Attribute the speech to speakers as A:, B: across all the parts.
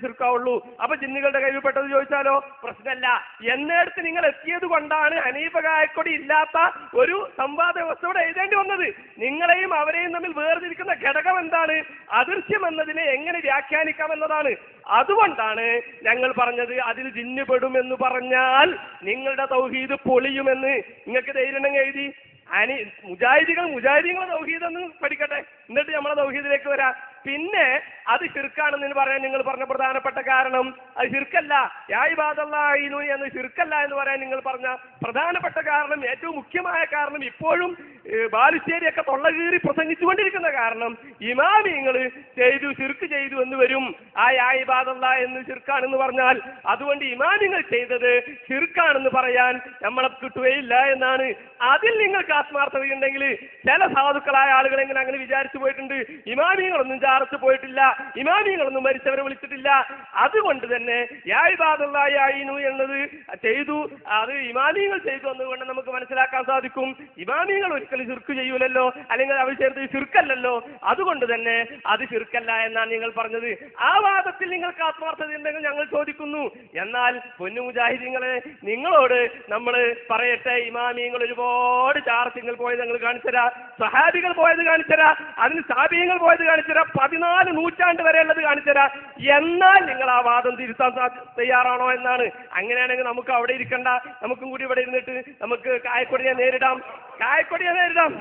A: ചെറുക്കാവുള്ളൂ അപ്പൊ ജിന്നുകളുടെ കയ്യിൽ പെട്ടത് ചോദിച്ചാലോ? പ്രശ്നമല്ല. എന്നിടത്ത് നിങ്ങൾ എത്തിയത് കൊണ്ടാണ് ഹനീഫ കായക്കൊടി ഇല്ലാത്ത ഒരു സംവാദ വ്യവസ്ഥയോടെ എഴുതേണ്ടി വന്നത്. നിങ്ങളെയും അവരെയും തമ്മിൽ വേർതിരിക്കുന്ന ഘടകം എന്താണ്? അദൃശ്യം എന്നതിനെ എങ്ങനെ വ്യാഖ്യാനിക്കാം എന്നതാണ്. അതുകൊണ്ടാണ് ഞങ്ങൾ പറഞ്ഞത് അതിൽ ജിന്നുപെടും എന്ന് പറഞ്ഞാൽ നിങ്ങളുടെ തൗഹീദ് പൊളിയുമെന്ന്. നിങ്ങൾക്ക് ധൈര്യം എഴുതി. അനി മുജാഹിദികൾ മുജാഹിദികളെ തൗഹീദ് എന്ന് പഠിക്കട്ടെ. എന്നിട്ട് നമ്മളെ തൗഹീദിലേക്ക് വരാം. പിന്നെ അത് ശിർക്കാണെന്ന് പറയാൻ നിങ്ങൾ പറഞ്ഞ പ്രധാനപ്പെട്ട കാരണം അത് ശിർക്കല്ല. യായിബാദല്ലായിനു എന്ന് ശിർക്കല്ല എന്ന് പറയാൻ നിങ്ങൾ പറഞ്ഞ പ്രധാനപ്പെട്ട കാരണം ഏറ്റവും മുഖ്യമായ കാരണം ഇപ്പോഴും ബാലുശ്ശേരിയൊക്കെ തൊള്ളകീറി പ്രസംഗിച്ചുകൊണ്ടിരിക്കുന്ന കാരണം ഇമാമിങ്ങൾ ചെയ്തു ശിർക്ക് ചെയ്തു എന്ന് വരും. ആ യായിബാദല്ല എന്ന് ശിർക്കാണെന്ന് പറഞ്ഞാൽ അതുകൊണ്ട് ഇമാമിങ്ങൾ ചെയ്തത് ശിർക്കാണെന്ന് പറയാൻ നമ്മളെ കിട്ടുകയില്ല എന്നാണ്. അതിൽ നിങ്ങൾക്ക് ആത്മാർത്ഥതയുണ്ടെങ്കിൽ ചില സാധുക്കളായ ആളുകളെങ്കിലും അങ്ങനെ വിചാരിച്ചു പോയിട്ടുണ്ട്? ഇമാമികളൊന്നും ചാർച്ച് പോയിട്ടില്ല ഇമാമികളൊന്നും മരിച്ചവരെ വിളിച്ചിട്ടില്ല. അതുകൊണ്ട് തന്നെ യായിബാദുള്ളായിരുന്നു എന്നത് ചെയ്തു. അത് ഇമാമികൾ ചെയ്തു എന്നുകൊണ്ട് നമുക്ക് മനസ്സിലാക്കാൻ സാധിക്കും. ഇമാമികൾ ഒരിക്കലും ചുർക്ക് ചെയ്യൂലല്ലോ അല്ലെങ്കിൽ അവർ ചേർത്ത് ചുരുക്കല്ലല്ലോ അതുകൊണ്ട് തന്നെ അത് ചുരുക്കല്ല എന്നാണ് നിങ്ങൾ പറഞ്ഞത്. ആ വാദത്തിൽ നിങ്ങൾക്ക് ആത്മാർത്ഥത ഉണ്ടെങ്കിൽ ഞങ്ങൾ ചോദിക്കുന്നു. എന്നാൽ പൊന്നു മുജാഹിദീങ്ങളെ നിങ്ങളോട് നമ്മൾ പറയട്ടെ ഇമാമിയങ്ങൾ ഒരുപാട് ചാർച്ചിങ്ങൾ പോയത് ഞങ്ങൾ കാണിച്ചുതരാം. സഹാബികൾ പോയത് കാണിച്ചുതരാം. അതിന് സാബിയങ്ങൾ പോയത് കാണിച്ചുതരാ. പതിനാല് നൂറ്റാണ്ട് വരെയുള്ളത് കാണിച്ചുതരാ എന്നാൽ നിങ്ങൾ ആ വാദം തിരുത്താൻ സാ- തയ്യാറാണോ എന്നാണ് അങ്ങനെയാണെങ്കിൽ നമുക്ക് അവിടെ ഇരിക്കണ്ട നമുക്കും കൂടി ഇവിടെ ഇരുന്നിട്ട് നമുക്ക് കായക്കൊടിയെ നേരിടാം കായക്കൊടിയെ നേരിടാം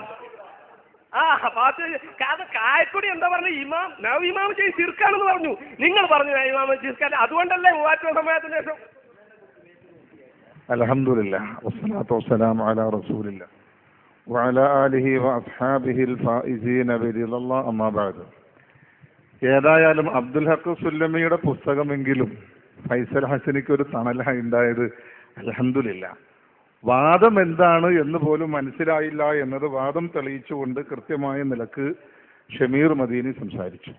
A: ആ പാത്ത് കാരണം കായക്കൊടി എന്താ പറഞ്ഞ ഇമാം നവ് ഇമാം ചെയ്ത് ചിർക്കാണെന്ന് പറഞ്ഞു നിങ്ങൾ പറഞ്ഞു നവ് ഇമാം ചിർക്കാൻ അതുകൊണ്ടല്ലേ മൂവാറ്റുപുഴ സമയത്തിന് ശേഷം
B: الحمد لله والصلاة والسلام على رسول الله وعلى آله وأصحابه الفائزين برضا الله أما بعد ഏതായാലും അബ്ദുൽ ഹക്ക് സുല്ലമിയുടെ പുസ്തകമെങ്കിലും ഫൈസൽ ഹസനിക്ക് ഒരു തണലായി ഉണ്ടായത് അലഹമില്ല വാദം എന്താണ് എന്ന് പോലും മനസ്സിലായില്ല എന്നത് വാദം തെളിയിച്ചുകൊണ്ട് കൃത്യമായ നിലയ്ക്ക് ഷമീർ മദീനി സംസാരിച്ചു.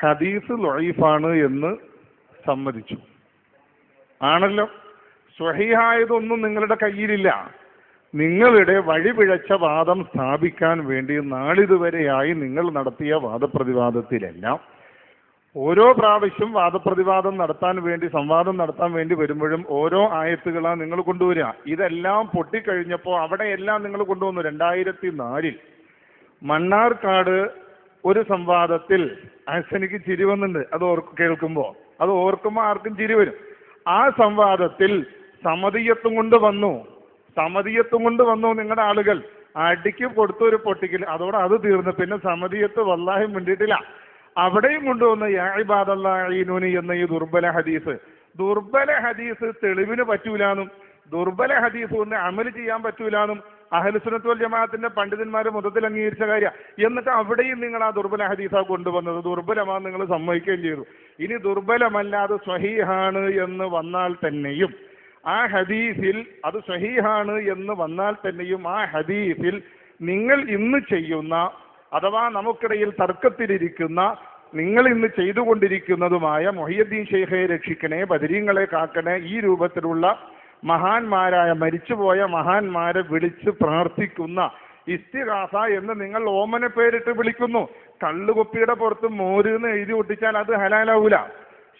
B: ഹദീസ് ലൊയ്ഫാണ് എന്ന് സമ്മതിച്ചു. ആണല്ലോ? സ്വഹീഹായതൊന്നും നിങ്ങളുടെ കയ്യിലില്ല. നിങ്ങളുടെ വഴിപിഴച്ച വാദം സ്ഥാപിക്കാൻ വേണ്ടി നാളിതുവരെയായി നിങ്ങൾ നടത്തിയ വാദപ്രതിവാദത്തിലെല്ലാം ഓരോ പ്രാവശ്യം വാദപ്രതിവാദം നടത്താൻ വേണ്ടി സംവാദം നടത്താൻ വേണ്ടി വരുമ്പോഴും ഓരോ ആയത്തുകളാണ് നിങ്ങൾ കൊണ്ടുവരിക. ഇതെല്ലാം പൊട്ടിക്കഴിഞ്ഞപ്പോൾ അവിടെയെല്ലാം നിങ്ങൾ കൊണ്ടുവന്നു. രണ്ടായിരത്തി നാലിൽ മണ്ണാർക്കാട് ഒരു സംവാദത്തിൽ ഹസനിക്ക് ചിരി വന്നിട്ടുണ്ട്. അത് ഓർ കേൾക്കുമ്പോൾ അത് ഓർക്കുമ്പോൾ ആർക്കും ചിരി വരും. ആ സംവാദത്തിൽ സമതീയത്വം കൊണ്ട് വന്നു. സമതിയത്തും കൊണ്ട് വന്നു നിങ്ങളുടെ ആളുകൾ. അടിക്ക് കൊടുത്തു ഒരു പൊട്ടിക്കൽ അതോടെ അത് തീർന്നു. പിന്നെ സമതിയത്ത് വല്ലാഹി മിണ്ടിയിട്ടില്ല. അവിടെയും കൊണ്ടുവന്ന യാഇബാദല്ലാഹീനൂനി എന്ന ഈ ദുർബല ഹദീസ്. ദുർബല ഹദീസ് തെളിവിന് പറ്റൂലാന്നും ദുർബല ഹദീസ് കൊണ്ട് അമൽ ചെയ്യാൻ പറ്റൂലാന്നും അഹലുസുനത്ത് വൽ ജമാഅത്തിന്റെ പണ്ഡിതന്മാർ മൊത്തത്തിൽ അംഗീകരിച്ച കാര്യം. എന്നിട്ട് അവിടെയും നിങ്ങൾ ആ ദുർബല ഹദീസ കൊണ്ടുവന്നത്. ദുർബലമാണെന്ന് നിങ്ങൾ സമ്മതിക്കുകയും ചെയ്തു. ഇനി ദുർബലമല്ലാതെ സ്വഹീഹാണ് എന്ന് വന്നാൽ തന്നെയും ആ ഹദീസിൽ അത് സഹീഹാണ് എന്ന് വന്നാൽ തന്നെയും ആ ഹദീസിൽ നിങ്ങൾ ഇന്ന് ചെയ്യുന്ന അഥവാ നമുക്കിടയിൽ തർക്കത്തിലിരിക്കുന്ന നിങ്ങൾ ഇന്ന് ചെയ്തുകൊണ്ടിരിക്കുന്നതുമായ മൊഹിയുദ്ദീൻ ഷെയ്ഖയെ രക്ഷിക്കണേ ബദരീങ്ങളെ കാക്കണേ ഈ രൂപത്തിലുള്ള മഹാന്മാരായ മരിച്ചുപോയ മഹാന്മാരെ വിളിച്ച് പ്രാർത്ഥിക്കുന്ന ഇസ്തിഹാസ എന്ന് നിങ്ങൾ ഓമന പേരിട്ട് വിളിക്കുന്നു. കള്ളുകുപ്പിയുടെ പുറത്ത് മോര് എന്ന് എഴുതി ഒട്ടിച്ചാൽ അത് ഹലാലാവൂല.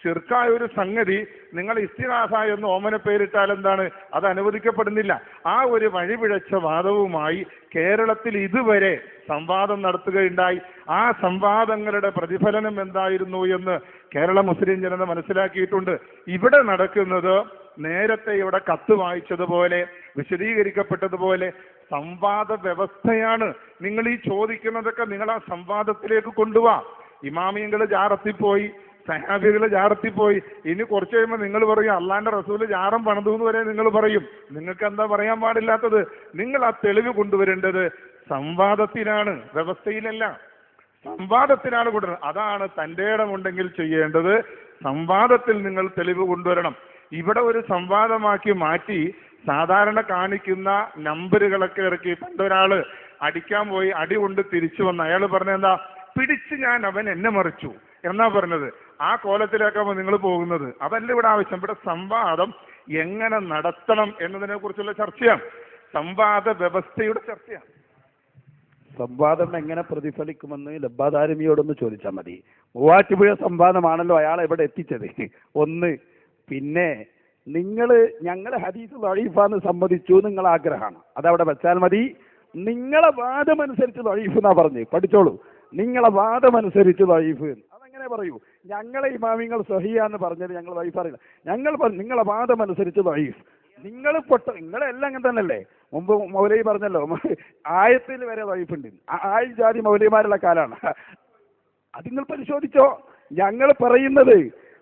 B: ഷിർക്കായ ഒരു സംഗതി നിങ്ങൾ ഇസ്തിനാസ എന്ന് ഓമന പേരിട്ടാൽ എന്താണ്? അത് അനുവദിക്കപ്പെടുന്നില്ല. ആ ഒരു വഴിപിഴച്ച വാദവുമായി കേരളത്തിൽ ഇതുവരെ സംവാദം നടത്തുകയുണ്ടായി. ആ സംവാദങ്ങളുടെ പ്രതിഫലനം എന്തായിരുന്നു എന്ന് കേരള മുസ്ലിം ജനത മനസ്സിലാക്കിയിട്ടുണ്ട്. ഇവിടെ നടക്കുന്നത് നേരത്തെ ഇവിടെ കത്ത് വായിച്ചതുപോലെ വിശദീകരിക്കപ്പെട്ടതുപോലെ സംവാദ വ്യവസ്ഥയാണ്. നിങ്ങൾ ഈ ചോദിക്കുന്നതൊക്കെ നിങ്ങൾ ആ സംവാദത്തിലേക്ക് കൊണ്ടുപോവാ ഇമാമിയങ്ങൾ ജാറത്തിപ്പോയി സഹാബികൾ ജാറത്തിപ്പോയി ഇനി കുറച്ച് കഴിയുമ്പോൾ നിങ്ങൾ പറയും അള്ളാന്റെ റസൂൽ ജാറം പണിതു എന്ന് വരെ നിങ്ങൾ പറയും. നിങ്ങൾക്ക് എന്താ പറയാൻ പാടില്ലാത്തത്? നിങ്ങൾ ആ തെളിവ് കൊണ്ടുവരേണ്ടത് സംവാദത്തിലാണ് വ്യവസ്ഥയിലല്ല. സംവാദത്തിലാണ് കൊണ്ടുവരുന്നത്. അതാണ് തന്റെ ഇടമുണ്ടെങ്കിൽ ചെയ്യേണ്ടത്. സംവാദത്തിൽ നിങ്ങൾ തെളിവ് കൊണ്ടുവരണം. ഇവിടെ ഒരു സംവാദമാക്കി മാറ്റി സാധാരണ കാണിക്കുന്ന നമ്പറുകളൊക്കെ ഇറക്കി. പണ്ടൊരാൾ അടിക്കാൻ പോയി അടി കൊണ്ട് തിരിച്ചു വന്ന അയാൾ പറഞ്ഞ എന്താ പിടിച്ച് ഞാൻ അവൻ എന്നെ മറിച്ചു എന്നാ പറഞ്ഞത്. ആ കോലത്തിലേക്കാണ് നിങ്ങൾ പോകുന്നത്. അതല്ല ഇവിടെ ആവശ്യം. ഇവിടെ സംവാദം എങ്ങനെ നടത്തണം എന്നതിനെ കുറിച്ചുള്ള ചർച്ചയാണ്. സംവാദ വ്യവസ്ഥയുടെ ചർച്ചയാണ്.
C: സംവാദം എങ്ങനെ പ്രതിഫലിക്കുമെന്ന് ലബ്ബാദാരമിയോടൊന്ന് ചോദിച്ചാൽ മതി. മൂവാറ്റുപുഴ സംവാദമാണല്ലോ അയാൾ എവിടെ എത്തിച്ചത്? ഒന്ന് പിന്നെ നിങ്ങൾ ഞങ്ങൾ ഹദീസ് വഴീഫാന്ന് സമ്മതിച്ചു നിങ്ങൾ ആഗ്രഹമാണ്. അതവിടെ വെച്ചാൽ മതി. നിങ്ങളെ വാദമനുസരിച്ച് വഴീഫ് എന്നാ പറഞ്ഞു. പഠിച്ചോളൂ. നിങ്ങളെ വാദമനുസരിച്ച് വഴീഫ് അതങ്ങനെ പറയൂ? ഞങ്ങളെ ഇമാമിങ്ങൾ സഹിയാന്ന് പറഞ്ഞത് ഞങ്ങൾ വൈഫ് അറിയില്ല. ഞങ്ങൾ നിങ്ങളെ വാദം അനുസരിച്ച് വൈഫ്. നിങ്ങൾ പൊട്ട നിങ്ങളെല്ലാം അങ്ങനെ തന്നെയല്ലേ? മുമ്പ് മൗലൈ പറഞ്ഞല്ലോ ആയത്തിൽ വരെ വൈഫുണ്ട്. ആയി ജാതി മൗലൈമാരുള്ള കാലാണ്. അത് നിങ്ങൾ പരിശോധിച്ചോ? ഞങ്ങൾ പറയുന്നത്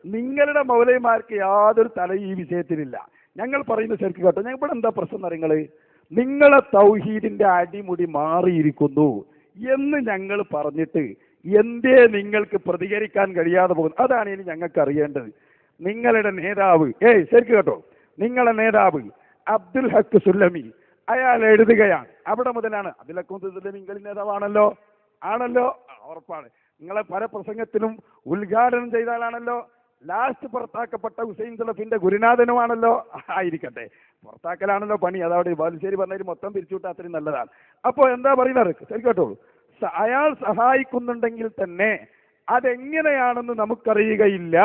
C: നിങ്ങളുടെ മൗലൈമാർക്ക് യാതൊരു തല ഈ വിഷയത്തിലില്ല. ഞങ്ങൾ പറയുന്ന ശരിക്കും കേട്ടോ. ഞങ്ങൾ ഇവിടെ എന്താ പ്രശ്നം നിങ്ങൾ നിങ്ങളെ തൗഹീദിന്റെ അടിമുടി മാറിയിരിക്കുന്നു എന്ന് ഞങ്ങൾ പറഞ്ഞിട്ട് എന്തേ നിങ്ങൾക്ക് പ്രതികരിക്കാൻ കഴിയാതെ പോകുന്നു? അതാണ് ഇനി ഞങ്ങൾക്ക് അറിയേണ്ടത്. നിങ്ങളുടെ നേതാവ് ഏയ് ശരിക്കും കേട്ടോ. നിങ്ങളുടെ നേതാവ് അബ്ദുൽ ഹക്ക് സുല്ലമി അയാൾ എഴുതുകയാണ്. അവിടെ മുതലാണ് അബ്ദുൽ ഹക്ക് സുല്ലമി നേതാവാണല്ലോ? ആണല്ലോ? ഉറപ്പാണ്. നിങ്ങളെ പല പ്രസംഗത്തിലും ഉദ്ഘാടനം ചെയ്ത ആളാണല്ലോ? ലാസ്റ്റ് പുറത്താക്കപ്പെട്ട ഹുസൈൻ സുലഫിന്റെ ഗുരുനാഥനുമാണല്ലോ? ആയിരിക്കട്ടെ. പുറത്താക്കലാണല്ലോ പണി. അതവിടെ ബാലുശ്ശേരി പറഞ്ഞതിൽ മൊത്തം പിരിച്ചുവിട്ട അത്രയും നല്ലതാണ്. അപ്പോൾ എന്താ പറയുന്നത്? ശരി കേട്ടോളൂ അയാൾ സഹായിക്കുന്നുണ്ടെങ്കിൽ തന്നെ അതെങ്ങനെയാണെന്ന് നമുക്കറിയുകയില്ല.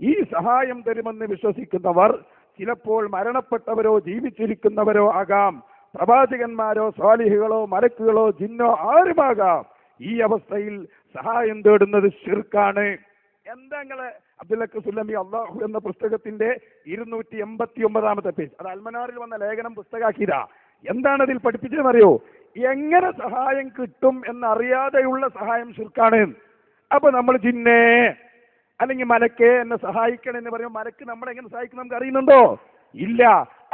C: ഈ സഹായം തരുമെന്ന് വിശ്വസിക്കുന്നവർ ചിലപ്പോൾ മരണപ്പെട്ടവരോ ജീവിച്ചിരിക്കുന്നവരോ ആകാം. പ്രവാചകന്മാരോ സ്വാലിഹികളോ മലക്കുകളോ ജിന്നോ ആരുമാകാം. ഈ അവസ്ഥയിൽ സഹായം തേടുന്നത് ഷിർക്കാണ് എന്താ നിങ്ങളെ? അബ്ദുല്ലക്ക് സുല്ലമി അള്ളാഹു എന്ന പുസ്തകത്തിന്റെ ഇരുന്നൂറ്റി എൺപത്തി ഒമ്പതാമത്തെ പേജ്. അത് അൽമനാറിൽ വന്ന ലേഖനം പുസ്തകാക്കിയതാ. എന്താണ് അതിൽ പഠിപ്പിച്ചതെന്നറിയോ? എങ്ങനെ സഹായം കിട്ടും എന്നറിയാതെയുള്ള സഹായം ശുർക്കാണ് അപ്പൊ നമ്മൾ ജിന്നേ അല്ലെങ്കിൽ മലക്കെ എന്നെ സഹായിക്കണം എന്ന് പറയുമ്പോൾ മലക്ക് നമ്മളെ എങ്ങനെ സഹായിക്കും നമുക്ക് അറിയുന്നുണ്ടോ? ഇല്ല.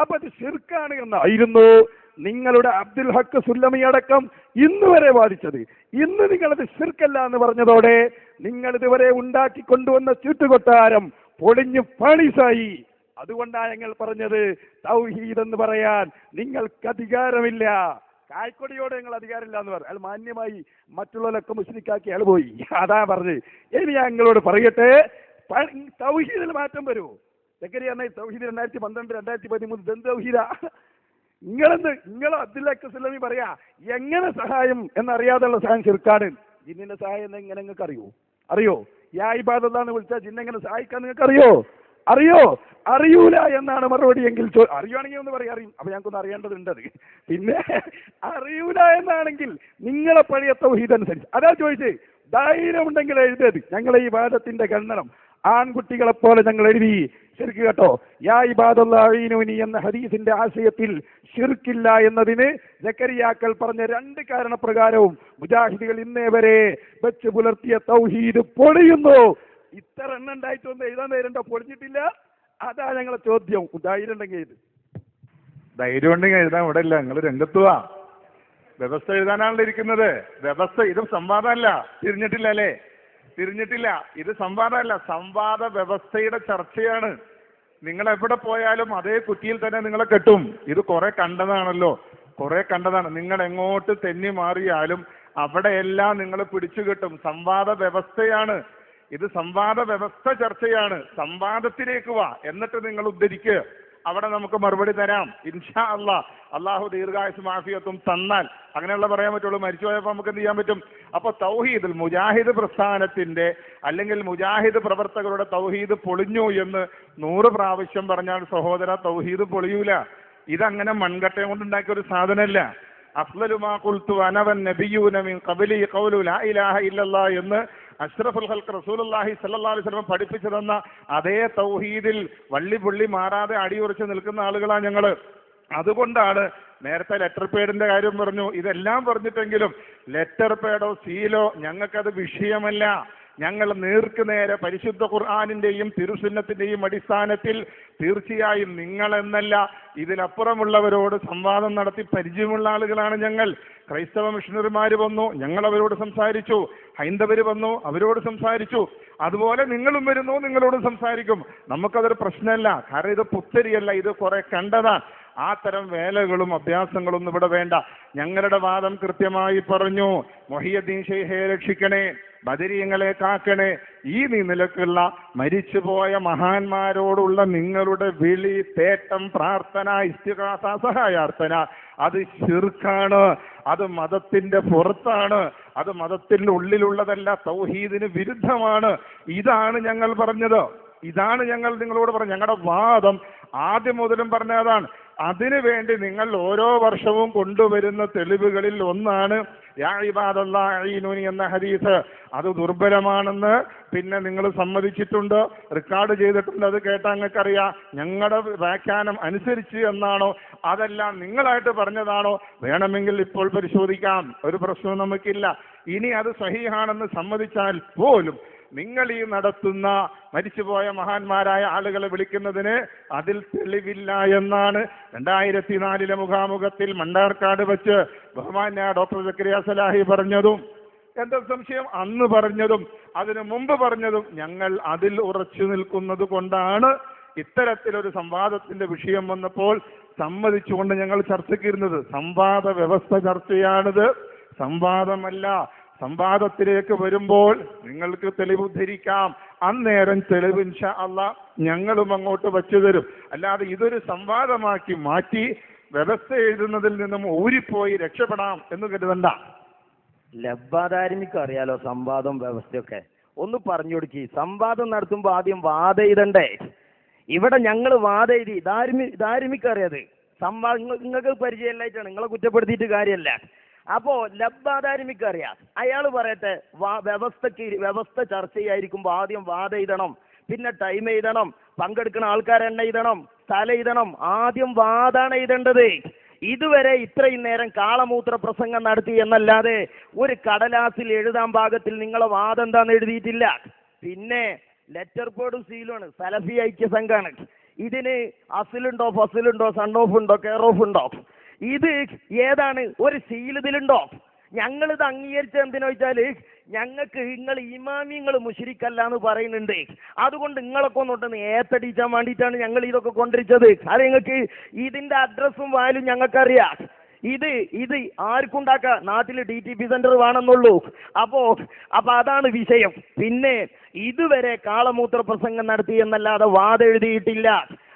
C: അപ്പൊ അത് ശിർക്കാണ് എന്നായിരുന്നു നിങ്ങളുടെ അബ്ദുൽ ഹക്ക് സുല്ലമി അടക്കം ഇന്ന് വരെ വാദിച്ചത്. ഇന്ന് നിങ്ങളത് ശിർക്കല്ല എന്ന് പറഞ്ഞതോടെ നിങ്ങൾ ഇതുവരെ ഉണ്ടാക്കി കൊണ്ടുവന്ന ചീട്ടുകൊട്ടാരം പൊളിഞ്ഞു പണിസായി. അതുകൊണ്ടാണ് ഞങ്ങൾ പറഞ്ഞത് തൗഹീദ് എന്ന് പറയാൻ നിങ്ങൾക്ക് അധികാരമില്ല കായ്ക്കൊടിയോട് ഞങ്ങൾ അധികാരമില്ല എന്ന് പറഞ്ഞു. അയാൾ മാന്യമായി മറ്റുള്ളവരൊക്കെ മുസ്ലിക്കാക്കി അയാൾ പോയി. അതാ പറഞ്ഞ് ഇനി ഞാൻ നിങ്ങളോട് പറയട്ടെ തൗഹീദിൽ മാറ്റം വരുമോ സെക്രട്ടറി പറഞ്ഞ തൗഹീദ് രണ്ടായിരത്തി പന്ത്രണ്ട് രണ്ടായിരത്തി പതിമൂന്ന് ദന്ത് തൗഹീദാ? നിങ്ങളെന്ത് നിങ്ങൾ അബ്ദുല്ലക്ക് സുല്ലമി പറയാ എങ്ങനെ സഹായം എന്നറിയാതെയുള്ള സഹായം ചെറുക്കാണ് ജിന്നിന്റെ സഹായം എങ്ങനെ നിങ്ങൾക്ക് അറിയോ? അറിയോ യാ ഇബാദല്ലാന്ന് വിളിച്ചാൽ ജിന്നെങ്ങനെ സഹായിക്കാൻ നിങ്ങൾക്ക് അറിയോ അറിയോ? അറിയൂല എന്നാണ് മറുപടി എങ്കിൽ അറിയുവാണെങ്കിൽ ഒന്ന് പറയാം അറിയും. അപ്പൊ ഞങ്ങൾക്കൊന്ന് അറിയേണ്ടതുണ്ട് അത്. പിന്നെ അറിയൂല എന്നാണെങ്കിൽ നിങ്ങളെ പഴയ തൗഹീദ് അനുസരിച്ച്. അതാ ചോദിച്ചേ ധൈര്യം ഉണ്ടെങ്കിൽ എഴുതരുത് ഞങ്ങളെ ഈ വാദത്തിന്റെ ഖണ്ഡനം ആൺകുട്ടികളെ പോലെ ഞങ്ങൾ എഴുതി. ശരിക്കും കേട്ടോ? യാ ഇബാദുല്ലാഹീനുനി എന്ന ഹദീസിന്റെ ആശയത്തിൽ ശിർക്കില്ല എന്നതിന് ജക്കരിയാക്കൾ പറഞ്ഞ രണ്ട് കാരണപ്രകാരവും മുജാഹിദികൾ ഇന്നേ വരെ വെച്ച് പുലർത്തിയ തൗഹീദ് പൊളിയുന്നു. ഇത്ര എണ്ണ ഉണ്ടായിട്ടൊന്നും എഴുതാൻ നേരണ്ടോ പൊളിച്ചിട്ടില്ല അതാ ഞങ്ങളെ ചോദ്യം. ധൈര്യം ഉണ്ടെങ്കിൽ
B: ധൈര്യം ഉണ്ടെങ്കിൽ എഴുതാൻ ഇവിടെ ഇല്ല. നിങ്ങൾ രംഗത്തുവാ. വ്യവസ്ഥ എഴുതാനാണല്ലോ ഇരിക്കുന്നത്. വ്യവസ്ഥ ഇത് സംവാദമല്ല. തിരിഞ്ഞിട്ടില്ല അല്ലേ? തിരിഞ്ഞിട്ടില്ല. ഇത് സംവാദമല്ല. സംവാദ വ്യവസ്ഥയുടെ ചർച്ചയാണ്. നിങ്ങൾ എവിടെ പോയാലും അതേ കുറ്റിയിൽ തന്നെ നിങ്ങളെ കെട്ടും. ഇത് കുറെ കണ്ടതാണല്ലോ. കുറെ കണ്ടതാണ്. നിങ്ങൾ എങ്ങോട്ട് തെന്നി മാറിയാലും അവിടെയെല്ലാം നിങ്ങൾ പിടിച്ചു കിട്ടും സംവാദ വ്യവസ്ഥയാണ്. ഇത് സംവാദ വ്യവസ്ഥ ചർച്ചയാണ്. സംവാദത്തിലേക്ക് വാ. എന്നിട്ട് നിങ്ങൾ ഉദ്ധരിക്ക്. അവിടെ നമുക്ക് മറുപടി തരാം. ഇൻഷാ അള്ളാ. അള്ളാഹു ദീർഘായുസ് മാഫിയത്തും തന്നാൽ. അങ്ങനെയുള്ള പറയാൻ പറ്റുള്ളൂ. മരിച്ചു പോയപ്പോൾ നമുക്ക് എന്ത് ചെയ്യാൻ പറ്റും? അപ്പൊ തൗഹീദിൽ മുജാഹിദ് പ്രസ്ഥാനത്തിന്റെ അല്ലെങ്കിൽ മുജാഹിദ് പ്രവർത്തകരുടെ തൗഹീദ് പൊളിഞ്ഞു എന്ന് നൂറ് പ്രാവശ്യം പറഞ്ഞാൽ സഹോദര തൗഹീദ് പൊളിയൂല. ഇതങ്ങനെ മൺകട്ടയം കൊണ്ടുണ്ടാക്കിയ ഒരു സാധനമല്ല. അഫ്ലലുമാ ഖുൽതു അനവൻ നബിയൂന മിൻ ഖബലി ഖൗലു ലാ ഇലാഹ ഇല്ലല്ലാ എന്ന് അഷ്റഫുൽ ഹൽക്ക് റസൂലുള്ളാഹി സല്ലാ അലൈഹി വസല്ലം പഠിപ്പിച്ചു തന്ന അതേ തൗഹീദിൽ വള്ളി പുള്ളി മാറാതെ അടിയുറച്ച് നിൽക്കുന്ന ആളുകളാണ് ഞങ്ങൾ. അതുകൊണ്ടാണ് നേരത്തെ ലെറ്റർ പേഡിന്റെ കാര്യം പറഞ്ഞു. ഇതെല്ലാം പറഞ്ഞിട്ടെങ്കിലും ലെറ്റർ പേഡോ സീലോ ഞങ്ങൾക്കത് വിഷയമല്ല. ഞങ്ങൾ നേർക്കുനേരെ പരിശുദ്ധ ഖുർആാനിന്റെയും തിരുസുന്നത്തിന്റെയും അടിസ്ഥാനത്തിൽ തീർച്ചയായും നിങ്ങൾ എന്നല്ല ഇതിനപ്പുറമുള്ളവരോട് സംവാദം നടത്തി പരിചയമുള്ള ആളുകളാണ് ഞങ്ങൾ. ക്രൈസ്തവ മിഷണറിമാർ വന്നു ഞങ്ങൾ അവരോട് സംസാരിച്ചു. ഹൈന്ദവർ വന്നു അവരോട് സംസാരിച്ചു. അതുപോലെ നിങ്ങളും വരുന്നു നിങ്ങളോട് സംസാരിക്കും. നമുക്കതൊരു പ്രശ്നമല്ല. കാരണം ഇത് പുത്തരിയല്ല ഇത് കുറെ കണ്ടതാണ്. ആ തരം വേലകളും അഭ്യാസങ്ങളൊന്നും ഇവിടെ വേണ്ട. ഞങ്ങളുടെ വാദം കൃത്യമായി പറഞ്ഞു. മൊഹിയദ്ദീൻ ഷെയ്ഹയെ രക്ഷിക്കണേ ബദരീങ്ങളെ കാക്കണേ. ഈ നിലക്കുള്ള മരിച്ചുപോയ മഹാന്മാരോടുള്ള നിങ്ങളുടെ വിളി തേട്ടം പ്രാർത്ഥന ഇസ്തികാസ സഹായാർത്ഥന അത് ശിർക്കാണ് അത് മതത്തിന്റെ പുറത്താണ് അത് മതത്തിന്റെ ഉള്ളിലുള്ളതല്ല തൗഹീദിന് വിരുദ്ധമാണ്. ഇതാണ് ഞങ്ങൾ പറഞ്ഞത്. ഇതാണ് ഞങ്ങൾ നിങ്ങളോട് പറഞ്ഞത്. ഞങ്ങളുടെ വാദം ആദ്യം മുതലും പറഞ്ഞതാണ്. അതിനു വേണ്ടി നിങ്ങൾ ഓരോ വർഷവും കൊണ്ടുവരുന്ന തെളിവുകളിൽ ഒന്നാണ് യാ എന്ന ഹദീസ്. അത് ദുർബലമാണെന്ന് പിന്നെ നിങ്ങൾ സമ്മതിച്ചിട്ടുണ്ട്? റെക്കോർഡ് ചെയ്തിട്ടുണ്ട് അത് കേട്ടാൽ നിങ്ങൾക്കറിയാം. ഞങ്ങളുടെ വ്യാഖ്യാനം അനുസരിച്ച് എന്നാണോ? അതെല്ലാം നിങ്ങളായിട്ട് പറഞ്ഞതാണോ? വേണമെങ്കിൽ ഇപ്പോൾ പരിശോധിക്കാം. ഒരു പ്രശ്നവും നമുക്കില്ല. ഇനി അത് സഹിഹാണെന്ന് സമ്മതിച്ചാൽ പോലും നിങ്ങൾ ഈ നടത്തുന്ന മരിച്ചുപോയ മഹാന്മാരായ ആളുകളെ വിളിക്കുന്നതിന് അതിൽ തെളിവില്ല എന്നാണ് രണ്ടായിരത്തി നാലിലെ മുഖാമുഖത്തിൽ മണ്ടാർക്കാട് വെച്ച് ബഹുമാന്യ ഡോക്ടർ സക്രിയ സലാഹി പറഞ്ഞതും. എന്താ സംശയം? അന്ന് പറഞ്ഞതും അതിനു മുമ്പ് പറഞ്ഞതും ഞങ്ങൾ അതിൽ ഉറച്ചു നിൽക്കുന്നത് കൊണ്ടാണ് ഇത്തരത്തിലൊരു സംവാദത്തിന്റെ വിഷയം വന്നപ്പോൾ സമ്മതിച്ചുകൊണ്ട് ഞങ്ങൾ ചർച്ചയ്ക്കിരുന്നത് സംവാദ വ്യവസ്ഥ ചർച്ചയാണിത്. സംവാദമല്ല സംവാദത്തിലേക്ക് വരുമ്പോൾ നിങ്ങൾക്ക് തെളിവ് ധരിക്കാം അന്നേരം തെളിവ് ഇൻഷാ അല്ല ഞങ്ങളും അങ്ങോട്ട് വച്ചു തരും. അല്ലാതെ ഇതൊരു സംവാദമാക്കി മാറ്റി വ്യവസ്ഥ എഴുതുന്നതിൽ നിന്നും ഊരിപ്പോയി രക്ഷപ്പെടാം എന്ന് കരുതണ്ട.
D: ലബ്ബാധാരിമിക്ക് അറിയാലോ സംവാദം വ്യവസ്ഥയൊക്കെ. ഒന്ന് പറഞ്ഞു കൊടുക്കി. സംവാദം നടത്തുമ്പോൾ ആദ്യം വാദം എഴുതണ്ടേ? ഇവിടെ ഞങ്ങൾ വാദം എഴുതി. ധാർമി ധാർമിക്ക് അറിയാത് സംവാദം നിങ്ങൾക്ക് പരിചയമില്ലായിട്ടാണ്. നിങ്ങളെ കുറ്റപ്പെടുത്തിയിട്ട് കാര്യമല്ല അപ്പോ ലബ്ബാദാരിമിക്ക് അറിയാം അയാൾ പറയട്ടെ വ്യവസ്ഥക്ക് വ്യവസ്ഥ ചർച്ച ചെയ്യായിരിക്കുമ്പോൾ ആദ്യം വാദ എഴുതണം പിന്നെ ടൈം എഴുതണം പങ്കെടുക്കുന്ന ആൾക്കാരെണ്ണ എഴുതണം സ്ഥലം എഴുതണം ആദ്യം വാദാണ് എഴുതേണ്ടത്. ഇതുവരെ ഇത്രയും നേരം കാളമൂത്ര പ്രസംഗം നടത്തി എന്നല്ലാതെ ഒരു കടലാസിൽ എഴുതാൻ പാകത്തിൽ നിങ്ങളെ വാദം എന്താന്ന് എഴുതിയിട്ടില്ല. പിന്നെ ലെറ്റർ കോഡും സീലുമാണ് സലഫി ഐക്യ സംഘാണ്. ഇതിന് അസിലുണ്ടോ ഫസിലുണ്ടോ സൺ ഓഫ് ഉണ്ടോ കെയർ ഓഫ് ഉണ്ടോ? ഇത് ഏതാണ്? ഒരു സീൽ ഞങ്ങൾ ഇത് അംഗീകരിച്ച എന്തിനാ വെച്ചാൽ ഞങ്ങൾക്ക് നിങ്ങൾ ഇമാമിങ്ങൾ മുഷിരിക്കല്ല എന്ന് പറയുന്നുണ്ട്. അതുകൊണ്ട് നിങ്ങളൊക്കെ ഒന്നോട്ടൊന്ന് ഏത്തടിച്ചാൻ വേണ്ടിയിട്ടാണ് ഞങ്ങൾ ഇതൊക്കെ കൊണ്ടിരിച്ചത് അത് നിങ്ങൾക്ക് ഇതിന്റെ അഡ്രസ്സും വാലും ഞങ്ങൾക്കറിയാം. ഇത് ഇത് ആർക്കുണ്ടാക്ക നാട്ടിൽ ഡി ടി പി സെന്റർ വേണമെന്നുള്ളൂ. അപ്പോ അപ്പൊ അതാണ് വിഷയം. പിന്നെ ഇതുവരെ കാളമൂത്ര പ്രസംഗം നടത്തി എന്നല്ലാതെ വാദം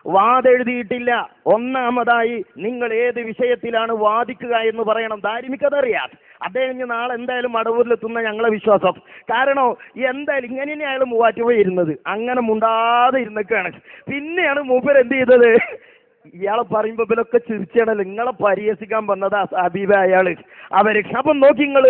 D: എഴുതിയിട്ടില്ല വാദം എഴുതിയിട്ടില്ല ഒന്നാമതായി നിങ്ങൾ ഏത് വിഷയത്തിലാണ് വാദിക്കുക എന്ന് പറയണം. ധാരിമിക്കതറിയാം അദ്ദേഹം ഇനി നാളെ എന്തായാലും മടവൂരിലെത്തുന്ന ഞങ്ങളെ വിശ്വാസം. കാരണം എന്തായാലും ഇങ്ങനെ അയാൾ മൂവാറ്റുപോയി ഇരുന്നത്. അങ്ങനെ മുണ്ടാതെ ഇരുന്നൊക്കെയാണ് പിന്നെയാണ് മൂപ്പർ എന്ത് ചെയ്തത്? ഇയാളെ പറയുമ്പോ ഇവരൊക്കെ ചിരിച്ചാണ് നിങ്ങളെ പരിഹസിക്കാൻ വന്നതാ ഹബീബ അയാൾ. അവർ അപ്പം നോക്കി നിങ്ങൾ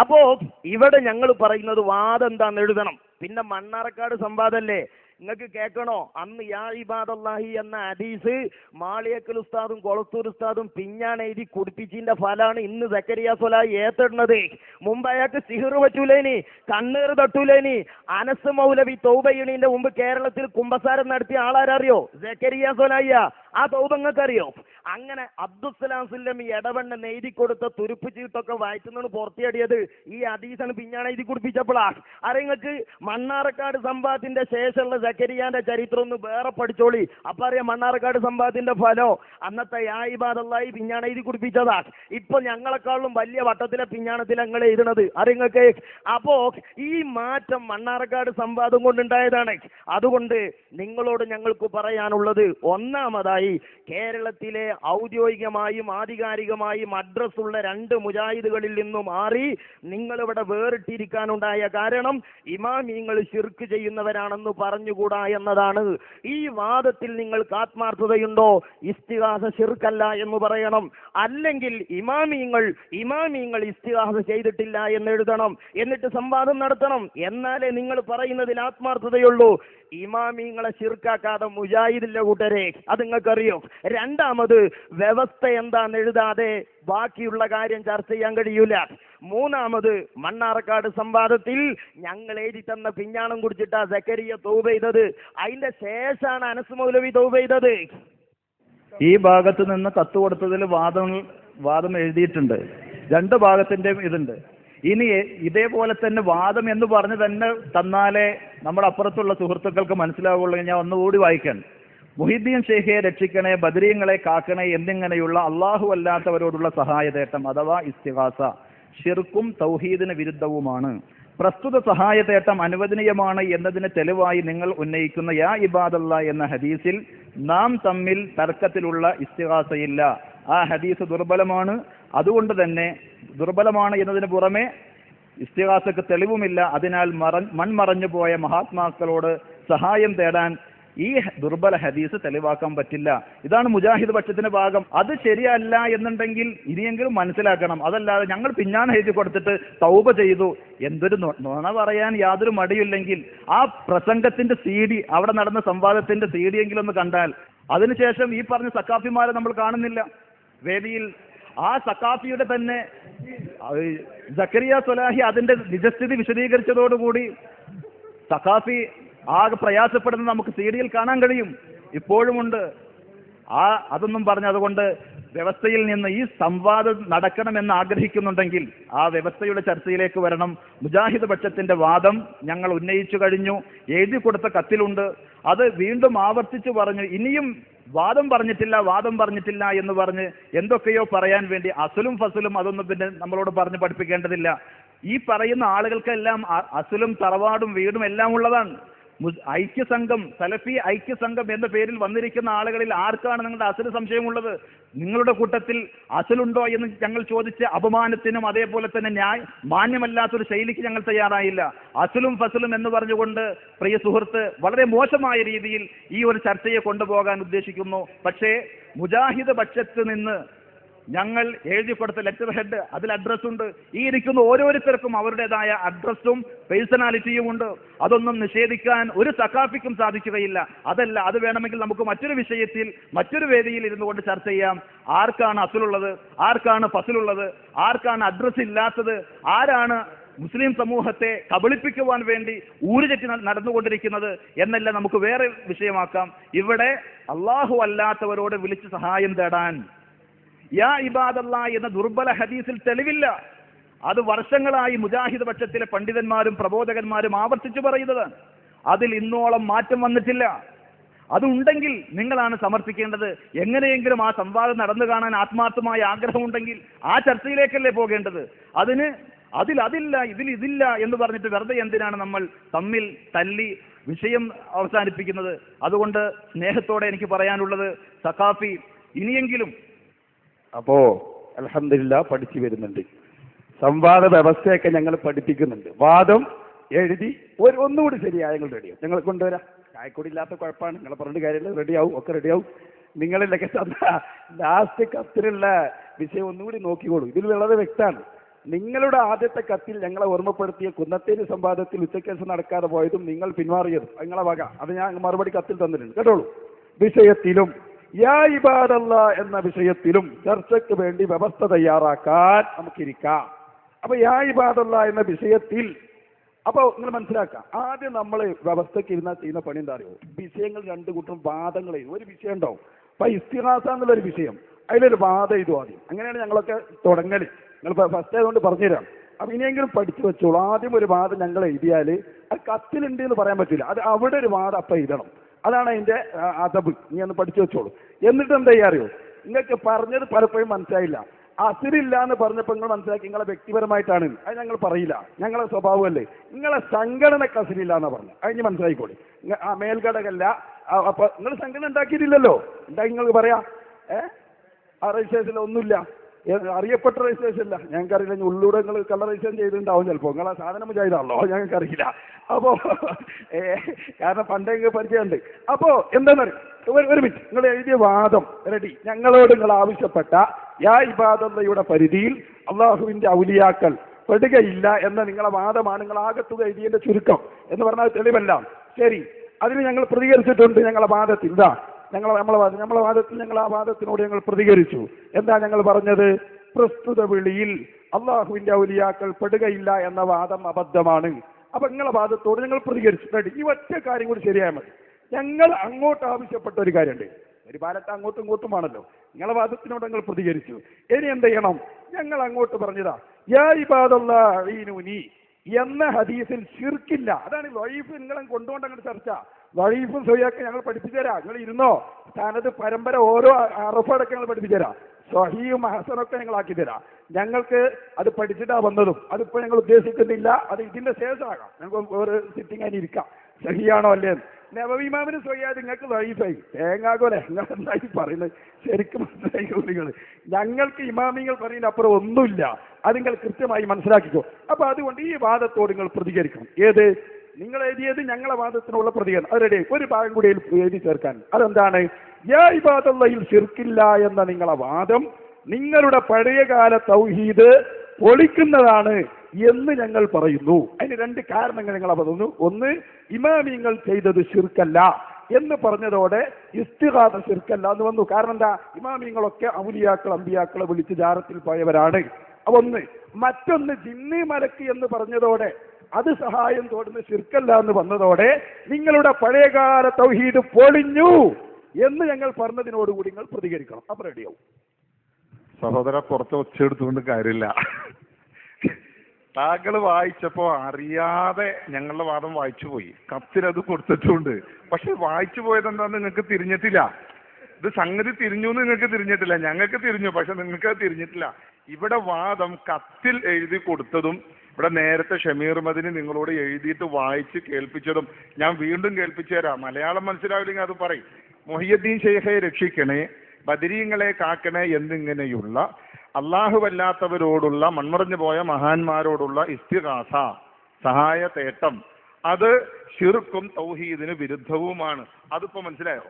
D: അപ്പോ ഇവിടെ ഞങ്ങൾ പറയുന്നത് വാദം എന്താന്ന് എഴുതണം. പിന്നെ മണ്ണാറക്കാട് സംവാദല്ലേ? നിങ്ങൾക്ക് കേൾക്കണോ? അന്ന് യാ ഇബാദല്ലാഹി എന്ന ഹദീസ് മാളിയക്കൽ ഉസ്താദും കൊളത്തൂർ ഉസ്താദും പിഞ്ഞാണ് എഴുതി കുടിപ്പിച്ചിന്റെ ഫലാണ് ഇന്ന് സക്കരിയ സ്വലായി ഏത്തിടുന്നത് മുമ്പ് അയാൾക്ക് സിഹിർ പറ്റൂലേനി കണ്ണീർ തട്ടൂലേനി അനസ് മൗലവി തൗബയ്യണീന്റെ മുമ്പ് കേരളത്തിൽ കുമ്പസാരം നടത്തിയ ആളാരറിയോ? സക്കരിയ സൊലായ ആ തൗബങ്ങൾക്കറിയോ അങ്ങനെ അബ്ദുസലാം ഈ ഇടവണ്ണ നെയ്തി കൊടുത്ത തുരുപ്പ് ചീട്ടൊക്കെ വായിച്ചുന്നാണ് പുറത്തിയടിയത് ഈ ഹദീസാണ് പിന്നാണ് എഴുതി കുടിപ്പിച്ചപ്പോഴാ അറിയങ്ങൾക്ക് മണ്ണാറക്കാട് സംഭവത്തിന്റെ ശേഷമുള്ള സക്കരിയാന്റെ ചരിത്രം ഒന്ന് വേറെ പഠിച്ചോളി. അപ്പൊ അറിയാം മണ്ണാർക്കാട് സംഭവത്തിന്റെ ഫലോ. അന്നത്തെ യായിബാദല്ലായി പിഞ്ഞാണ് എഴുതി കുടിപ്പിച്ചതാ. ഇപ്പൊ ഞങ്ങളെക്കാളും വലിയ വട്ടത്തിലെ പിഞ്ഞാണത്തിലെ ഞങ്ങൾ എഴുതണത്. അറിയങ്ങൾക്ക് അപ്പോ ഈ മാറ്റം മണ്ണാർക്കാട് സംവാദം കൊണ്ടുണ്ടായതാണ്. അതുകൊണ്ട് നിങ്ങളോട് ഞങ്ങൾക്ക് പറയാനുള്ളത് ഒന്നാമതായി കേരളത്തിലെ ഔദ്യോഗികമായും ആധികാരികമായും അഡ്രസ് ഉള്ള രണ്ട് മുജാഹിദുകളിൽ നിന്നും മാറി നിങ്ങളിവിടെ വേറിട്ടിരിക്കാനുണ്ടായ കാരണം ഇമാമിങ്ങൾ ശിർക്ക് ചെയ്യുന്നവരാണെന്ന് പറഞ്ഞുകൂടാ എന്നതാണ്. ഈ വാദത്തിൽ നിങ്ങൾക്ക് ആത്മാർത്ഥതയുണ്ടോ? ഇസ്തിഹാസ ശിർക്കല്ല എന്ന് പറയണം. അല്ലെങ്കിൽ ഇമാമിങ്ങൾ ഇമാമിങ്ങൾ ഇസ്തിഹാസ ചെയ്തിട്ടില്ല എന്ന് എഴുതണം. എന്നിട്ട് സംവാദം നടത്തണം. എന്നാലേ നിങ്ങൾ പറയുന്നതിൽ ആത്മാർത്ഥതയുള്ളൂ. ഇമാമിങ്ങളെ ശിർക്കാക്കാതെ മുജാഹിദില്ല കൂട്ടരെ. അത് നിങ്ങൾക്കറിയോ. രണ്ടാമത് വ്യവസ്ഥ എന്താന്ന് എഴുതാതെ ബാക്കിയുള്ള കാര്യം ചർച്ച ചെയ്യാൻ കഴിയൂല. മൂന്നാമത് മണ്ണാർക്കാട് സംവാദത്തിൽ ഞങ്ങൾ എഴുതി തന്ന പിഞ്ഞാണം കുടിച്ചിട്ടാ സക്കരിയ തൗബ ചെയ്തത്. അതിന്റെ ശേഷമാണ് അനസ് മൗലവി തൗബ ചെയ്തത്.
E: ഈ ഭാഗത്ത് നിന്ന് കത്ത് കൊടുത്തതിൽ വാദം വാദം എഴുതിയിട്ടുണ്ട്. രണ്ട് ഭാഗത്തിന്റെയും ഇതുണ്ട്. ഇനി ഇതേപോലെ തന്നെ വാദം എന്ന് പറഞ്ഞ് തന്നെ തന്നാലേ നമ്മുടെ അപ്പുറത്തുള്ള സുഹൃത്തുക്കൾക്ക് മനസ്സിലാവുള്ളൂ. ഞാൻ ഒന്നുകൂടി വായിക്കാൻ മുഹിദ്ദീൻ ഷെയ്ഖെ രക്ഷിക്കണേ ബദരീങ്ങളെ കാക്കണേ എന്നിങ്ങനെയുള്ള അള്ളാഹു അല്ലാത്തവരോടുള്ള സഹായതേട്ടം അഥവാ ഇസ്തിഹാസ ഷിർക്കും തൗഹീദിന് വിരുദ്ധവുമാണ്. പ്രസ്തുത സഹായതേട്ടം അനുവദനീയമാണ് എന്നതിന് തെളിവായി നിങ്ങൾ ഉന്നയിക്കുന്ന യാ ഇബാദല്ല എന്ന ഹദീസിൽ നാം തമ്മിൽ തർക്കത്തിലുള്ള ഇസ്തിഹാസയില്ല ആ ഹദീസ് ദുർബലമാണ്. അതുകൊണ്ട് തന്നെ ദുർബലമാണ് എന്നതിന് പുറമെ ഇസ്തിഹാസക്ക് തെളിവുമില്ല. അതിനാൽ മറ മൺമറഞ്ഞു പോയ മഹാത്മാക്കളോട് സഹായം തേടാൻ ഈ ദുർബല ഹദീസ് തെളിവാക്കാൻ പറ്റില്ല. ഇതാണ് മുജാഹിദ് പക്ഷത്തിന്റെ ഭാഗം. അത് ശരിയല്ല എന്നുണ്ടെങ്കിൽ ഇനിയെങ്കിലും മനസ്സിലാക്കണം. അതല്ലാതെ ഞങ്ങൾ പിന്നാണ് എഴുതി കൊടുത്തിട്ട് തൗബ ചെയ്തു. എന്തൊരു നുണ പറയാൻ യാതൊരു മടിയില്ലെങ്കിൽ ആ പ്രസംഗത്തിന്റെ സി അവിടെ നടന്ന സംവാദത്തിന്റെ സി എങ്കിലും ഒന്ന് കണ്ടാൽ. അതിനുശേഷം ഈ പറഞ്ഞ സക്കാഫിമാരെ നമ്മൾ കാണുന്നില്ല. വേദിയിൽ ആ സക്കാഫിയുടെ തന്നെ അത് സൊലാഹി അതിന്റെ നിജസ്ഥിതി വിശദീകരിച്ചതോടുകൂടി സഖാഫി ആകെ പ്രയാസപ്പെടുന്ന നമുക്ക് സീരിയൽ കാണാൻ കഴിയും. ഇപ്പോഴുമുണ്ട്. ആ അതൊന്നും പറഞ്ഞതുകൊണ്ട് വ്യവസ്ഥയിൽ നിന്ന് ഈ സംവാദം നടക്കണമെന്ന് ആഗ്രഹിക്കുന്നുണ്ടെങ്കിൽ ആ വ്യവസ്ഥയുടെ ചർച്ചയിലേക്ക് വരണം. മുജാഹിദ് പക്ഷത്തിന്റെ വാദം ഞങ്ങൾ ഉന്നയിച്ചു കഴിഞ്ഞു. എഴുതി കൊടുത്ത കത്തിലുണ്ട്. അത് വീണ്ടും ആവർത്തിച്ചു പറഞ്ഞു. ഇനിയും വാദം പറഞ്ഞിട്ടില്ല വാദം പറഞ്ഞിട്ടില്ല എന്ന് പറഞ്ഞ് എന്തൊക്കെയോ പറയാൻ വേണ്ടി അസുലും ഫസലും അതൊന്നും പിന്നെ നമ്മളോട് പറഞ്ഞ് പഠിപ്പിക്കേണ്ടതില്ല. ഈ പറയുന്ന ആളുകൾക്കെല്ലാം അസുലും തറവാടും വീടും എല്ലാം ഉള്ളതാണ്. ഐക്യസംഘം സലഫി ഐക്യസംഘം എന്ന പേരിൽ വന്നിരിക്കുന്ന ആളുകളിൽ ആർക്കാണ് നിങ്ങളുടെ അസൽ സംശയമുള്ളത്? നിങ്ങളുടെ കൂട്ടത്തിൽ അസലുണ്ടോ എന്ന് ഞങ്ങൾ ചോദിച്ച അപമാനത്തിനും അതേപോലെ തന്നെ ന്യായ മാന്യമല്ലാത്തൊരു ശൈലിക്ക് ഞങ്ങൾ തയ്യാറായില്ല. അസലും ഫസലും എന്ന് പറഞ്ഞുകൊണ്ട് പ്രിയ സുഹൃത്ത് വളരെ മോശമായ രീതിയിൽ ഈ ഒരു ചർച്ചയെ കൊണ്ടുപോകാൻ ഉദ്ദേശിക്കുന്നു. പക്ഷേ മുജാഹിദ് പക്ഷത്ത് നിന്ന് ഞങ്ങൾ എഴുതി കൊടുത്ത ലെറ്റർ ഹെഡ് അതിൽ അഡ്രസ്സുണ്ട് ഈ ഇരിക്കുന്ന ഓരോരുത്തർക്കും അവരുടേതായ അഡ്രസ്സും പേഴ്സണാലിറ്റിയും ഉണ്ട്. അതൊന്നും നിഷേധിക്കാൻ ഒരു സഖാഫിക്കും സാധിക്കുകയില്ല. അതല്ല അത് വേണമെങ്കിൽ നമുക്ക് മറ്റൊരു വിഷയത്തിൽ മറ്റൊരു വേദിയിൽ ഇരുന്നു കൊണ്ട് ചർച്ച ചെയ്യാം. ആർക്കാണ് അസുലുള്ളത്? ആർക്കാണ് ഫസലുള്ളത്? ആർക്കാണ് അഡ്രസ്സ് ഇല്ലാത്തത്? ആരാണ് മുസ്ലിം സമൂഹത്തെ കബളിപ്പിക്കുവാൻ വേണ്ടി ഊരുചെറ്റി നടന്നുകൊണ്ടിരിക്കുന്നത് എന്നല്ല നമുക്ക് വേറെ വിഷയമാക്കാം. ഇവിടെ അള്ളാഹു അല്ലാത്തവരോട് വിളിച്ച് സഹായം തേടാൻ യാ ഇബാദല്ല എന്ന ദുർബല ഹദീസിൽ തെളിവില്ല. അത് വർഷങ്ങളായി മുജാഹിദ് പക്ഷത്തിലെ പണ്ഡിതന്മാരും പ്രബോധകന്മാരും ആവർത്തിച്ചു പറയുന്നതാണ് അതിൽ ഇന്നോളം മാറ്റം വന്നിട്ടില്ല. അതുണ്ടെങ്കിൽ നിങ്ങളാണ് സമർപ്പിക്കേണ്ടത്. എങ്ങനെയെങ്കിലും ആ സംവാദം നടന്നു കാണാൻ ആത്മാർത്ഥമായ ആഗ്രഹമുണ്ടെങ്കിൽ ആ ചർച്ചയിലേക്കല്ലേ പോകേണ്ടത്? അതിന് അതിൽ അതില്ല ഇതിൽ ഇതില്ല എന്ന് പറഞ്ഞിട്ട് വെറുതെ എന്തിനാണ് നമ്മൾ തമ്മിൽ തല്ലി വിഷയം അവസാനിപ്പിക്കുന്നത്? അതുകൊണ്ട് സ്നേഹത്തോടെ എനിക്ക് പറയാനുള്ളത് സഖാഫി ഇനിയെങ്കിലും
C: അപ്പോ അലഹമില്ല പഠിച്ചു വരുന്നുണ്ട്. സംവാദ വ്യവസ്ഥയൊക്കെ ഞങ്ങൾ പഠിപ്പിക്കുന്നുണ്ട്. വാദം എഴുതി ഒരു ഒന്നുകൂടി ശരിയായ ഞങ്ങൾ റെഡിയാവും ഞങ്ങൾ കൊണ്ടുവരാം. ചായക്കൂടി ഇല്ലാത്ത കുഴപ്പമാണ്. നിങ്ങളെ പറഞ്ഞിട്ട് കാര്യമില്ല. റെഡിയാവും ഒക്കെ റെഡിയാവും നിങ്ങളിലൊക്കെ തന്ന ലാസ്റ്റ് കത്തിലുള്ള വിഷയം ഒന്നുകൂടി നോക്കിക്കോളൂ. ഇതിൽ വളരെ വ്യക്തമാണ്. നിങ്ങളുടെ ആദ്യത്തെ കത്തിൽ ഞങ്ങളെ ഓർമ്മപ്പെടുത്തിയ കുന്നത്തേരി സംവാദത്തിൽ ഉച്ചക്കേസ് നടക്കാതെ പോയതും നിങ്ങൾ പിന്മാറിയതും നിങ്ങളെ വക. അത് ഞാൻ മറുപടി കത്തിൽ തന്നിട്ടുണ്ട്. കേട്ടോളൂ. വിഷയത്തിലും യാ എന്ന വിഷയത്തിലും ചർച്ചയ്ക്ക് വേണ്ടി വ്യവസ്ഥ തയ്യാറാക്കാൻ നമുക്കിരിക്കാം. അപ്പൊ യാ ഇബാദല്ല എന്ന വിഷയത്തിൽ അപ്പൊ നിങ്ങൾ മനസ്സിലാക്കാം ആദ്യം നമ്മൾ വ്യവസ്ഥയ്ക്ക് ഇരുന്നാൽ ചെയ്യുന്ന പണി എന്താ അറിയോ? വിഷയങ്ങൾ രണ്ടു കൂട്ടം വാദങ്ങൾ എഴുതും. ഒരു വിഷയം ഉണ്ടാവും. അപ്പൊ ഇസ്തിഹാസ എന്നുള്ളൊരു വിഷയം അതിലൊരു വാദം എഴുതും ആദ്യം. അങ്ങനെയാണ് ഞങ്ങളൊക്കെ തുടങ്ങൽ നിങ്ങൾ ഫസ്റ്റ് ആയതുകൊണ്ട് പറഞ്ഞുതരാം. അപ്പൊ ഇനിയെങ്കിലും പഠിച്ചു വെച്ചോളൂ. ആദ്യം ഒരു വാദം ഞങ്ങൾ എഴുതിയാൽ അത് കത്തിലുണ്ട് എന്ന് പറയാൻ പറ്റില്ല അത് അവിടെ ഒരു വാദം അപ്പം എഴുതണം. അതാണ് അതിന്റെ അതബ്. നീ ഒന്ന് പഠിച്ചു വെച്ചോളൂ. എന്നിട്ട് എന്താ അറിയോ നിങ്ങൾക്ക് പറഞ്ഞത് പലപ്പോഴും മനസ്സിലായില്ല. അസിരില്ല എന്ന് പറഞ്ഞപ്പോൾ നിങ്ങൾ മനസ്സിലാക്കി നിങ്ങളെ വ്യക്തിപരമായിട്ടാണ്. അത് ഞങ്ങൾ പറയില്ല. ഞങ്ങളെ സ്വഭാവമല്ലേ. നിങ്ങളെ സംഘടനക്ക് അസിരില്ല എന്ന് പറഞ്ഞു അത് ഇനി മനസ്സിലായിക്കോളി. ആ മേൽഘടകല്ല. അപ്പൊ നിങ്ങൾ സംഘടന ഉണ്ടാക്കിയിട്ടില്ലല്ലോ. ഉണ്ടാക്കി നിങ്ങൾക്ക് പറയാ? ഏഹ് ആ രജിസ്ട്രേഷനിൽ ഒന്നുമില്ല. അറിയപ്പെട്ട രജിസ്ട്രേഷൻ ഇല്ല. ഞങ്ങൾക്ക് അറിയില്ല ഇനി ഉള്ളൂടെ നിങ്ങൾ കളർ രജിസ്ട്രേഷൻ ചെയ്തിട്ടുണ്ടാവും ചിലപ്പോൾ. ആ സാധനം മുജാഹിദാണല്ലോ. ഞങ്ങൾക്ക് അറിയില്ല അപ്പോ കാരണം പണ്ടേ പരിചയമുണ്ട്. അപ്പോ എന്താണെന്നറിയും ഒരു ഒരു മിനിറ്റ് നിങ്ങൾ എഴുതിയ വാദം റെഡി ഞങ്ങളോട് നിങ്ങൾ ആവശ്യപ്പെട്ട യാ ഇബാദയുടെ പരിധിയിൽ അള്ളാഹുവിന്റെ ഔലിയാക്കൾ പെടുകയില്ല എന്ന നിങ്ങളെ വാദമാണ്. നിങ്ങൾ ആകത്തുക എഴുതിയതിന്റെ ചുരുക്കം എന്ന് പറഞ്ഞാൽ തെളിവല്ല. ശരി. അതിന് ഞങ്ങൾ പ്രതികരിച്ചിട്ടുണ്ട് ഞങ്ങളെ വാദത്തിൽ. ഇതാ ഞങ്ങൾ നമ്മളെ വാദം നമ്മളെ വാദത്തിൽ ഞങ്ങൾ ആ വാദത്തിനോട് ഞങ്ങൾ പ്രതികരിച്ചു. എന്താ ഞങ്ങൾ പറഞ്ഞത്? പ്രസ്തുത വിളിയിൽ അള്ളാഹുവിന്റെ ഔലിയാക്കൾ പെടുകയില്ല എന്ന വാദം അബദ്ധമാണ്. അപ്പൊ നിങ്ങളെ വാദത്തോട് ഞങ്ങൾ പ്രതികരിച്ചു. കേട്ടി ഈ ഒറ്റ കാര്യം കൂടി ശരിയായാൽ മതി. ഞങ്ങൾ അങ്ങോട്ട് ആവശ്യപ്പെട്ട ഒരു കാര്യമുണ്ട്. ഒരു പാലത്ത് അങ്ങോട്ടും ഇങ്ങോട്ടുമാണല്ലോ നിങ്ങളെ വാദത്തിനോട് ഞങ്ങൾ പ്രതികരിച്ചു. ഇനി എന്ത് ചെയ്യണം? ഞങ്ങൾ അങ്ങോട്ട് പറഞ്ഞതാ യാ ഇബാദല്ലാഹീനൂനി എന്ന ഹദീസിൽ ശിർക്കില്ല. അതാണ് ലൈഫ് നിങ്ങളെ കൊണ്ടുകൊണ്ട് അങ്ങോട്ട് ചർച്ച. വഴീഫും സൊഹിയൊക്കെ ഞങ്ങൾ പഠിപ്പിച്ചു നിങ്ങൾ ഇരുന്നോ? സ്ഥാനത്ത് പരമ്പര ഓരോ അറഫടക്കം ഞങ്ങൾ പഠിപ്പിച്ചു തരാം സ്വഹിയും ഹസനൊക്കെ ഞങ്ങൾ ആക്കി തരാം ഞങ്ങൾക്ക് അത് പഠിച്ചിട്ടാ വന്നതും. അതിപ്പോ ഞങ്ങൾ ഉദ്ദേശിക്കുന്നില്ല. അത് ഇതിന്റെ ശേഷമാകാം ഞങ്ങൾക്ക് ഒരു സിറ്റിംഗ് അതിന് ഇരിക്കാം. സഹിയാണോ അല്ലേ നവവിമാമിന് സഹിയാ നിങ്ങൾക്ക് വൈഫായി തേങ്ങാകോലെ നിങ്ങൾ എന്തായി പറയുന്നത്? ശരിക്കും മനസ്സിലായിക്കോ നിങ്ങൾ. ഞങ്ങൾക്ക് ഇമാമിങ്ങൾ പറയുന്ന അപ്പുറം ഒന്നുമില്ല. അത് നിങ്ങൾ കൃത്യമായി മനസ്സിലാക്കിക്കോ. അപ്പൊ അതുകൊണ്ട് ഈ വാദത്തോട് നിങ്ങൾ പ്രതികരിക്കണം. ഏത്? നിങ്ങൾ എഴുതിയത് ഞങ്ങളെ വാദത്തിനുള്ള പ്രതികരണം അത് റെഡി ഒരു ഭാഗം കൂടി എഴുതി ചേർക്കാൻ. അതെന്താണ്? യാ ഇബാദുള്ളയിൽ ശിർക്കില്ല എന്ന നിങ്ങളെ വാദം നിങ്ങളുടെ പഴയകാല തൗഹീദ് പൊളിക്കുന്നതാണ് എന്ന് ഞങ്ങൾ പറയുന്നു. അതിന് രണ്ട് കാരണങ്ങൾ ഞങ്ങൾ പറയുന്നു ഒന്ന് ഇമാമിങ്ങൾ ചെയ്തത് ശിർക്കല്ല എന്ന് പറഞ്ഞതോടെ ഇസ്തിഹാദ ശിർക്കല്ല എന്ന് വന്നു. കാരണം എന്താ? ഇമാമിങ്ങളൊക്കെ ഔലിയാക്കൾ അമ്പിയാക്കളെ വിളിച്ച് ജാരത്തിൽ പോയവരാണ്. അപ്പൊ ഒന്ന് മറ്റൊന്ന് ജിന്നി മലക്ക് എന്ന് പറഞ്ഞതോടെ അത് സഹായം തോടുന്ന ശിർക്കല്ല എന്ന് വന്നതോടെ നിങ്ങളുടെ പഴയകാല തൗഹീദ് പൊളിഞ്ഞു എന്ന് ഞങ്ങൾ പറഞ്ഞതിനോടുകൂടി നിങ്ങൾ പ്രതികരിക്കണം. അപ്പൊ റെഡിയാവും
B: സഹോദര പുറത്ത് ഒച്ചെടുത്തുകൊണ്ട് കാര്യമില്ല. താങ്കൾ വായിച്ചപ്പോ അറിയാതെ ഞങ്ങളുടെ വാദം വായിച്ചു പോയി. കത്തിലത് കൊടുത്തിട്ടുണ്ട്. പക്ഷെ വായിച്ചു പോയത് എന്താന്ന് നിങ്ങൾക്ക് തിരിഞ്ഞിട്ടില്ല. ഇത് സംഗതി തിരിഞ്ഞു എന്ന് നിങ്ങൾക്ക് തിരിഞ്ഞിട്ടില്ല. ഞങ്ങൾക്ക് തിരിഞ്ഞു പക്ഷെ നിങ്ങൾക്ക് തിരിഞ്ഞിട്ടില്ല. ഇവിടെ വാദം കത്തിൽ എഴുതി കൊടുത്തതും ഇവിടെ നേരത്തെ ഷമീർ മദിനി നിങ്ങളോട് എഴുതിയിട്ട് വായിച്ച് കേൾപ്പിച്ചതും ഞാൻ വീണ്ടും കേൾപ്പിച്ചു തരാം മലയാളം മനസ്സിലാവില്ലെങ്കിൽ അത് പറയും. മൊഹിയദ്ദീൻ ഷെയ്ഖെ രക്ഷിക്കണേ ബദരീങ്ങളെ കാക്കണേ എന്നിങ്ങനെയുള്ള അള്ളാഹുവല്ലാത്തവരോടുള്ള മൺമറഞ്ഞു പോയ മഹാന്മാരോടുള്ള ഇസ്തിഹാസ സഹായ തേട്ടം അത് ഷിർക്കും തൗഹീദിന് വിരുദ്ധവുമാണ്. അതിപ്പോ മനസ്സിലായോ?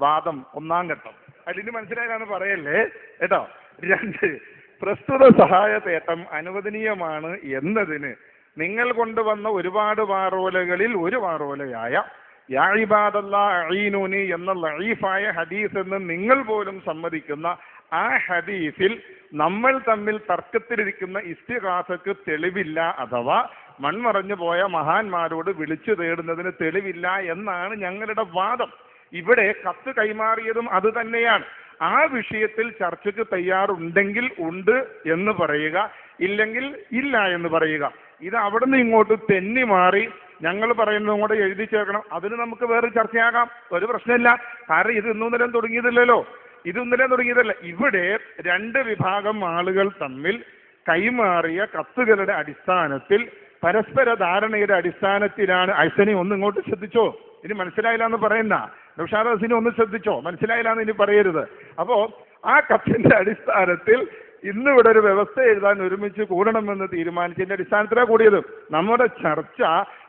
B: വാദം ഒന്നാം ഘട്ടം. അതിന് മനസ്സിലായാന്ന് പറയല്ലേ? കേട്ടോ? രണ്ട് പ്രസ്തുത സഹായ തേട്ടം അനുവദനീയമാണ് എന്നതിന് നിങ്ങൾ കൊണ്ടുവന്ന ഒരുപാട് വാറോലകളിൽ ഒരു വാറോലയായ യാഴിബാദല്ലൂനി എന്ന ലഈഫായ ഹദീസ് എന്ന് നിങ്ങൾ പോലും സമ്മതിക്കുന്ന ആ ഹദീസിൽ നമ്മൾ തമ്മിൽ തർക്കത്തിലിരിക്കുന്ന ഇസ്തിഹാസക്ക് തെളിവില്ല അഥവാ മൺമറഞ്ഞു പോയ മഹാന്മാരോട് വിളിച്ചു തേടുന്നതിന് തെളിവില്ല എന്നാണ് ഞങ്ങളുടെ വാദം. ഇവിടെ കത്ത് കൈമാറിയതും അത് തന്നെയാണ്. ആ വിഷയത്തിൽ ചർച്ചയ്ക്ക് തയ്യാറുണ്ടെങ്കിൽ ഉണ്ട് എന്ന് പറയുക ഇല്ലെങ്കിൽ ഇല്ല എന്ന് പറയുക. ഇത് അവിടെ നിന്ന് ഇങ്ങോട്ട് തെന്നി മാറി ഞങ്ങൾ പറയുന്നതും കൂടെ എഴുതി ചേർക്കണം. അതിന് നമുക്ക് വേറെ ചർച്ചയാകാം. ഒരു പ്രശ്നമില്ല. കാരണം ഇത് ഇന്നും നിലം തുടങ്ങിയതില്ലല്ലോ. ഇത് ഇന്നലെ തുടങ്ങിയതല്ല. ഇവിടെ രണ്ട് വിഭാഗം ആളുകൾ തമ്മിൽ കൈമാറിയ കത്തുകളുടെ അടിസ്ഥാനത്തിൽ പരസ്പര ധാരണയുടെ അടിസ്ഥാനത്തിലാണ് ഐസനി ഒന്ന് ഇങ്ങോട്ട് ശ്രദ്ധിച്ചോ? ഇനി മനസ്സിലായില്ല എന്ന് പറയുന്ന നൗഷാദ് ഹസീനെ ഒന്ന് ശ്രദ്ധിച്ചോ? മനസ്സിലായില്ല എന്ന് ഇനി പറയരുത്. അപ്പോ ആ കത്തിന്റെ അടിസ്ഥാനത്തിൽ ഇന്ന് ഇവിടെ ഒരു വ്യവസ്ഥ എഴുതാൻ ഒരുമിച്ച് കൂടണമെന്ന് തീരുമാനിച്ചതിന്റെ അടിസ്ഥാനത്തിലാണ് കൂടിയത്. നമ്മുടെ ചർച്ച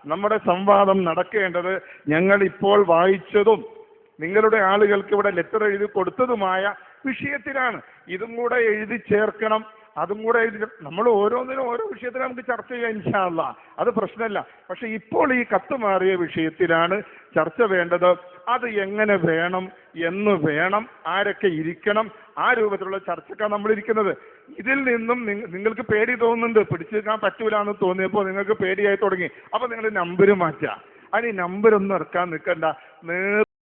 B: നമ്മുടെ സംവാദം നടക്കേണ്ടത് ഞങ്ങൾ ഇപ്പോൾ വായിച്ചതും നിങ്ങളുടെ ആളുകൾക്ക് ഇവിടെ ലെറ്റർ എഴുതി കൊടുത്തതുമായ വിഷയത്തിലാണ്. ഇതും കൂടെ എഴുതി ചേർക്കണം. അതും കൂടെ നമ്മൾ ഓരോന്നിനും ഓരോ വിഷയത്തിൽ നമുക്ക് ചർച്ച ചെയ്യാം ഇൻഷാല്ല അത് പ്രശ്നമല്ല. പക്ഷെ ഇപ്പോൾ ഈ കത്ത് മാറിയ വിഷയത്തിലാണ് ചർച്ച വേണ്ടത്. അത് എങ്ങനെ വേണം എന്ന് വേണം ആരൊക്കെ ഇരിക്കണം ആ രൂപത്തിലുള്ള ചർച്ചക്കാണ് നമ്മൾ ഇരിക്കുന്നത് ഇതിൽ നിന്നും നിങ്ങൾക്ക് പേടി തോന്നുന്നുണ്ട് പിടിച്ചു നിൽക്കാൻ പറ്റൂല എന്ന് തോന്നിയപ്പോൾ നിങ്ങൾക്ക് പേടിയായി തുടങ്ങി. അപ്പൊ നിങ്ങൾ നമ്പർ മാറ്റുക അതിന് നമ്പർ ഒന്നും ഇറക്കാൻ നിൽക്കണ്ട. നേർ